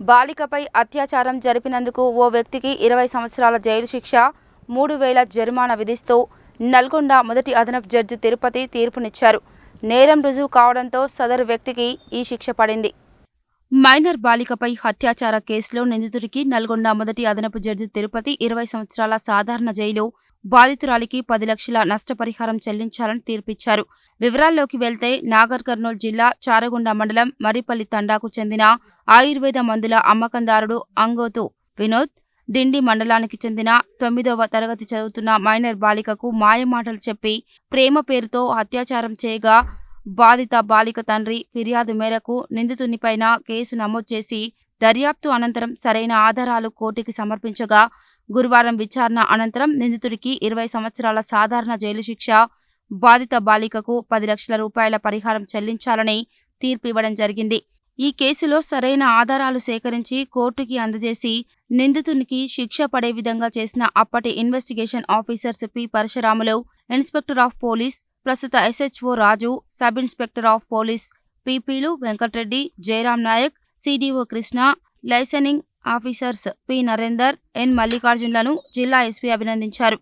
బాలికపై అత్యాచారం జరిపినందుకు ఓ వ్యక్తికి ఇరవై సంవత్సరాల జైలు శిక్ష మూడు వేల జరిమానా విధిస్తూ నల్గొండ మొదటి అదనపు జడ్జి తిరుపతి తీర్పునిచ్చారు. నేరం రుజువు కావడంతో సదరు వ్యక్తికి ఈ శిక్ష పడింది. మైనర్ బాలికపై అత్యాచార కేసులో నిందితుడికి నల్గొండ మొదటి అదనపు జడ్జి తిరుపతి ఇరవై సంవత్సరాల సాధారణ జైలు బాధితురాలికి పది లక్షల నష్టపరిహారం చెల్లించాలని తీర్పిచ్చారు. వివరాల్లోకి వెళ్తే నాగర్ కర్నూలు జిల్లా చారగుండ మండలం మరిపల్లి తండాకు చెందిన ఆయుర్వేద మందుల అమ్మకందారుడు అంగోతు వినోద్ డిండి మండలానికి చెందిన తొమ్మిదవ తరగతి చదువుతున్న మైనర్ బాలికకు మాయమాటలు చెప్పి ప్రేమ పేరుతో అత్యాచారం చేయగా బాధిత బాలిక తండ్రి ఫిర్యాదు మేరకు నిందితునిపైన కేసు నమోదు చేసి దర్యాప్తు అనంతరం సరైన ఆధారాలు కోర్టుకి సమర్పించగా గురువారం విచారణ అనంతరం నిందితుడికి ఇరవై సంవత్సరాల సాధారణ జైలు శిక్ష బాధిత బాలికకు పది లక్షల రూపాయల పరిహారం చెల్లించాలని తీర్పు ఇవ్వడం జరిగింది. ఈ కేసులో సరైన ఆధారాలు సేకరించి కోర్టుకి అందజేసి నిందితునికి శిక్ష పడే విధంగా చేసిన అప్పటి investigation officers P. Parasuramulu inspector of police ప్రస్తుత SHO Raju sub inspector of police పిపిలు Venkatareddy Jayaram Naik CDO Krishna liaisoning officers P Narender N మల్లికార్జున్లను జిల్లా ఎస్పీ అభినందించారు.